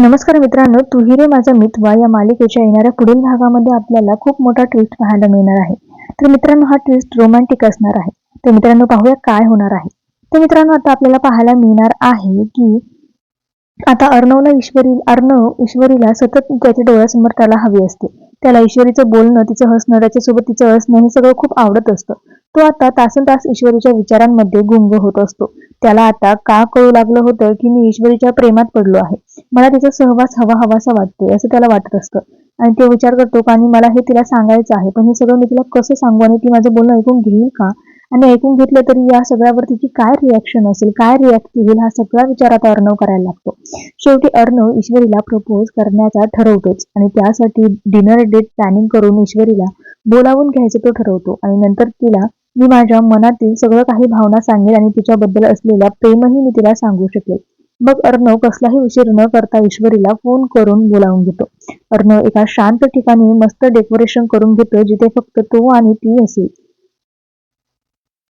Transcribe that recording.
नमस्कार मित्रांनो तू रे माझा मितवा या मालिकेच्या येणाऱ्या पुढील भागामध्ये आपल्याला खूप मोठा ट्विस्ट पाहायला मिळणार आहे. तर मित्रांनो हा ट्विस्ट रोमॅन्टिक असणार आहे. तर मित्रांनो पाहूया काय होणार आहे. तर मित्रांनो आता आपल्याला पाहायला मिळणार आहे की आता अर्णवला ईश्वरी अर्णव ईश्वरीला सतत त्याच्या डोळ्यासमोर त्याला हवी असते. त्याला ईश्वरीचं बोलणं तिचं हसणं त्याच्यासोबत तिचं हसणं हे सगळं खूप आवडत असतं. तो आता तासन तास ईश्वरीच्या विचारांमध्ये गुंग होत असतो. त्याला आता का कळू लागलं होतं की मी ईश्वरीच्या प्रेमात पडलो आहे? मला तिचा सहवास हवा हवासा वाटतोय असं त्याला वाटत असतं. आणि तो विचार करतो का आणि मला हे तिला सांगायचं आहे पण हे सगळं मी तिला कसं सांगू? आणि ती माझं बोलणं ऐकून घेईल का? आणि ऐकून घेतलं तरी या सगळ्यावर तिची काय रिॲक्शन असेल? काय रिॲक्ट होईल? हा सगळा विचार आता अर्णव करायला लागतो. शेवटी अर्णव ईश्वरीला प्रपोज करण्याचा ठरवतोच. आणि त्यासाठी डिनर डेट प्लॅनिंग करून ईश्वरीला बोलावून घ्यायचं तो ठरवतो. आणि नंतर तिला मी माझ्या मनातील सगळं काही भावना सांगेल आणि तिच्याबद्दल असलेला प्रेमही मी तिला सांगू शकेल. मग अर्णव कसलाही उशीर न करता ईश्वरीला फोन करून बोलावून घेतो. अर्णव एका शांत ठिकाणी मस्त डेकोरेशन करून घेतो जिथे फक्त तो आणि ती असेल.